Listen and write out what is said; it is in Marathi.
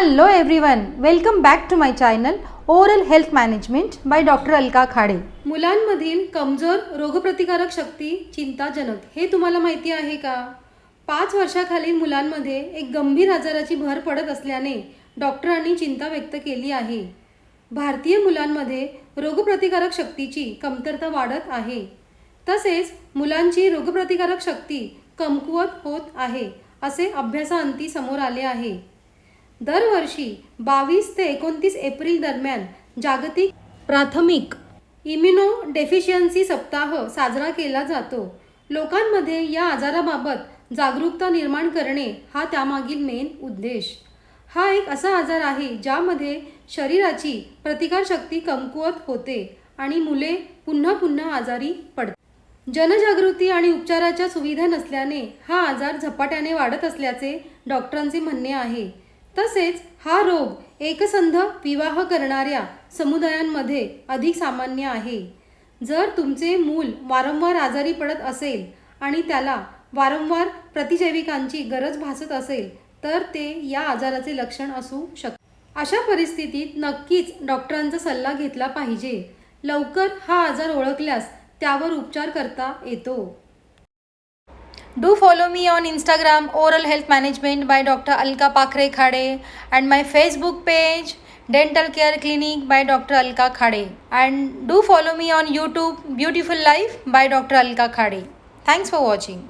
Hello everyone welcome back to my channel oral health management by doctor Alka Khade मुलांमधील कमजोर रोगप्रतिकारक शक्ती चिंताजनक हे तुम्हाला माहिती आहे का? पाच वर्षाखालील मुलांमध्ये एक गंभीर आजाराची भर पडत असल्याने डॉक्टरांनी चिंता व्यक्त केली आहे. भारतीय मुलांमध्ये रोगप्रतिकारक शक्तीची कमतरता वाढत आहे. तसेच मुलांची रोगप्रतिकारक शक्ती कमकुवत होत आहे असे अभ्यासाअंती समोर आले आहे. दरवर्षी बावीस ते एकोणतीस एप्रिल दरम्यान जागतिक प्राथमिक इम्युनो डेफिशियन्सी सप्ताह साजरा केला जातो. लोकांमध्ये या आजाराबाबत जागरूकता निर्माण करणे हा त्यामागील मेन उद्देश. हा एक असा आजार आहे ज्यामध्ये शरीराची प्रतिकारशक्ती कमकुवत होते आणि मुले पुन्हा पुन्हा आजारी पडतात. जनजागृती आणि उपचाराच्या सुविधा नसल्याने हा आजार झपाट्याने वाढत असल्याचे डॉक्टरांचे म्हणणे आहे. तसेच हा रोग एकसंध विवाह करणाऱ्या समुदायांमध्ये अधिक सामान्य आहे. जर तुमचे मूल वारंवार आजारी पडत असेल आणि त्याला वारंवार प्रतिजैविकांची गरज भासत असेल तर ते या आजाराचे लक्षण असू शक अशा परिस्थितीत नक्कीच डॉक्टरांचा सल्ला घेतला पाहिजे. लवकर हा आजार ओळखल्यास त्यावर उपचार करता येतो. Do follow me on Instagram Oral Health Management by Dr. Alka Pakre Khade and my Facebook page Dental Care Clinic by Dr. Alka Khade. And do follow me on YouTube Beautiful Life by Dr. Alka Khade. Thanks for watching.